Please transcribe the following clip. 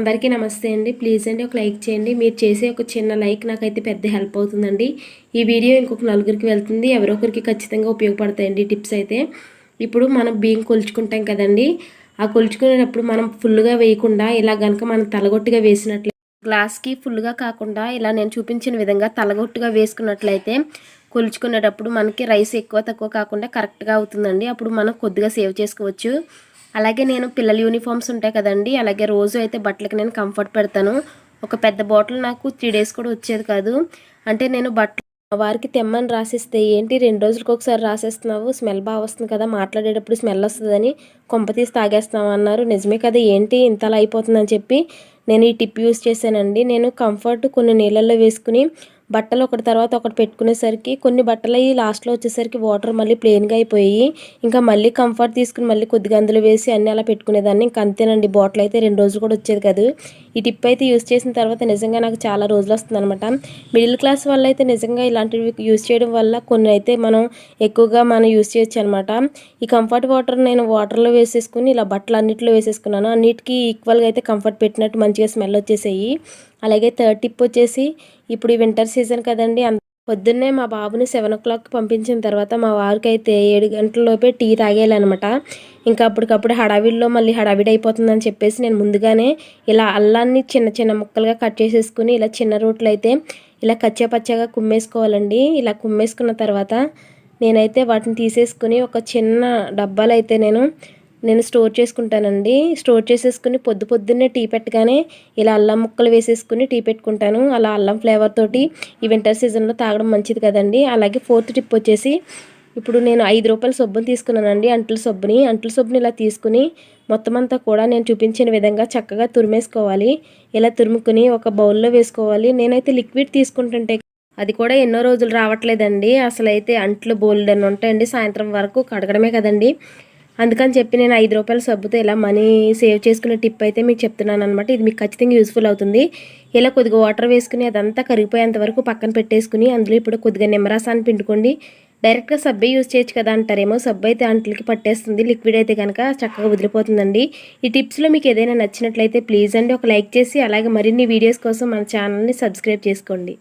అందరికీ నమస్తే అండి. ప్లీజ్ అండి ఒక లైక్ చేయండి. మీరు చేసే ఒక చిన్న లైక్ నాకైతే పెద్ద హెల్ప్ అవుతుందండి. ఈ వీడియో ఇంకొక నలుగురికి వెళ్తుంది. ఎవరో ఒకరికి ఖచ్చితంగా ఉపయోగపడతాయండి టిప్స్ అయితే. ఇప్పుడు మనం బియ్యం కొలుచుకుంటాం కదండి. ఆ కొలుచుకునేటప్పుడు మనం ఫుల్గా వేయకుండా ఇలా కనుక మనం తలగొట్టుగా వేసినట్లయితే గ్లాస్కి ఫుల్గా కాకుండా ఇలా నేను చూపించిన విధంగా తలగొట్టుగా వేసుకున్నట్లయితే కొలుచుకునేటప్పుడు మనకి రైస్ ఎక్కువ తక్కువ కాకుండా కరెక్ట్గా అవుతుందండి. అప్పుడు మనం కొద్దిగా సేవ్ చేసుకోవచ్చు. అలాగే నేను పిల్లల యూనిఫామ్స్ ఉంటాయి కదండి అలాగే రోజు అయితే బట్టలకి నేను కంఫర్ట్ పెడతాను. ఒక పెద్ద బాటిల్ నాకు త్రీ డేస్ కూడా వచ్చేది కాదు. అంటే నేను బట్టలు వారికి తెమ్మని రాసిస్తే ఏంటి రెండు రోజులకు ఒకసారి రాసేస్తున్నావు స్మెల్ బాగా వస్తుంది కదా మాట్లాడేటప్పుడు స్మెల్ వస్తుందని కొంప తీసి తాగేస్తున్నావు అన్నారు. నిజమే కదా ఏంటి ఇంతలా అయిపోతుందని చెప్పి నేను ఈ టిప్ యూస్ చేశానండి. నేను కంఫర్ట్ కొన్ని నీళ్ళల్లో వేసుకుని బట్టలు ఒకటి తర్వాత ఒకటి పెట్టుకునేసరికి కొన్ని బట్టలు అవి లాస్ట్లో వచ్చేసరికి వాటర్ మళ్ళీ ప్లెయిన్గా అయిపోయి ఇంకా మళ్ళీ కంఫర్ట్ తీసుకుని మళ్ళీ కొద్దిగా అందులో వేసి అన్నీ అలా పెట్టుకునేదాన్ని. ఇంకా అంతేనండి బాటిల్ అయితే రెండు రోజులు కూడా వచ్చేది కాదు. ఈ టిప్ అయితే యూస్ చేసిన తర్వాత నిజంగా నాకు చాలా రోజులు వస్తుంది అనమాట మిడిల్ క్లాస్ వల్ల అయితే నిజంగా ఇలాంటివి యూస్ చేయడం వల్ల కొన్ని అయితే మనం ఎక్కువగా మనం యూస్ చేయొచ్చు అనమాట ఈ కంఫర్ట్ వాటర్ నేను వాటర్లో వేసేసుకుని ఇలా బట్టలు అన్నింటిలో వేసేసుకున్నాను. అన్నిటికీ ఈక్వల్గా అయితే కంఫర్ట్ పెట్టినట్టు మంచిగా స్మెల్ వచ్చేసాయి. అలాగే థర్డ్ టిప్ వచ్చేసి ఇప్పుడు ఈ వింటర్ సీజన్ కదండి పొద్దున్నే మా బాబుని సెవెన్ ఓ క్లాక్ పంపించిన తర్వాత మా వారికి అయితే ఏడు గంటలలోపే టీ తాగేయాలన్నమాట. ఇంకా అప్పటికప్పుడు హడావిడిలో మళ్ళీ హడావిడి అయిపోతుందని చెప్పేసి నేను ముందుగానే ఇలా అల్లాన్ని చిన్న చిన్న ముక్కలుగా కట్ చేసేసుకుని ఇలా చిన్న రోట్లు అయితే ఇలా కచ్చా పచ్చగా కుమ్మేసుకోవాలండి. ఇలా కుమ్మేసుకున్న తర్వాత నేనైతే వాటిని తీసేసుకుని ఒక చిన్న డబ్బాలు అయితే నేను నేను స్టోర్ చేసుకుంటానండి. స్టోర్ చేసేసుకుని పొద్దు పొద్దున్నే టీ పెట్టగానే ఇలా అల్లం ముక్కలు వేసేసుకుని టీ పెట్టుకుంటాను. అలా అల్లం ఫ్లేవర్ తోటి ఈ వింటర్ సీజన్లో తాగడం మంచిది కదండి. అలాగే ఫోర్త్ టిప్ వచ్చేసి ఇప్పుడు నేను ఐదు రూపాయల సబ్బుని తీసుకున్నానండి. అంట్ల సబ్బుని. అంట్ల సబ్బుని ఇలా తీసుకుని మొత్తం అంతా కూడా నేను చూపించిన విధంగా చక్కగా తురిమేసుకోవాలి. ఇలా తురుముకుని ఒక బౌల్లో వేసుకోవాలి. నేనైతే లిక్విడ్ తీసుకుంటుంటే అది కూడా ఎన్నో రోజులు రావట్లేదండి. అసలు అయితే అంట్లు బోల్డెన్ ఉంటాయండి. సాయంత్రం వరకు కడగడమే కదండి. అందుకని చెప్పి నేను ఐదు రూపాయల సబ్బుతో ఇలా మనీ సేవ్ చేసుకునే టిప్ అయితే మీకు చెప్తున్నాను అనమాట ఇది మీకు ఖచ్చితంగా యూస్ఫుల్ అవుతుంది. ఇలా కొద్దిగా వాటర్ వేసుకుని అదంతా కరిగిపోయేంత వరకు పక్కన పెట్టేసుకుని అందులో ఇప్పుడు కొద్దిగా నిమ్మరసాన్ని పిండుకోండి. డైరెక్ట్గా సబ్బే యూజ్ చేయొచ్చు కదా అంటారేమో. సబ్బు అయితే అంట్లకి పట్టేస్తుంది. లిక్విడ్ అయితే కనుక చక్కగా వదిలిపోతుందండి. ఈ టిప్స్లో మీకు ఏదైనా నచ్చినట్లయితే ప్లీజ్ అండి ఒక లైక్ చేసి అలాగే మరిన్ని వీడియోస్ కోసం మన ఛానల్ని సబ్స్క్రైబ్ చేసుకోండి.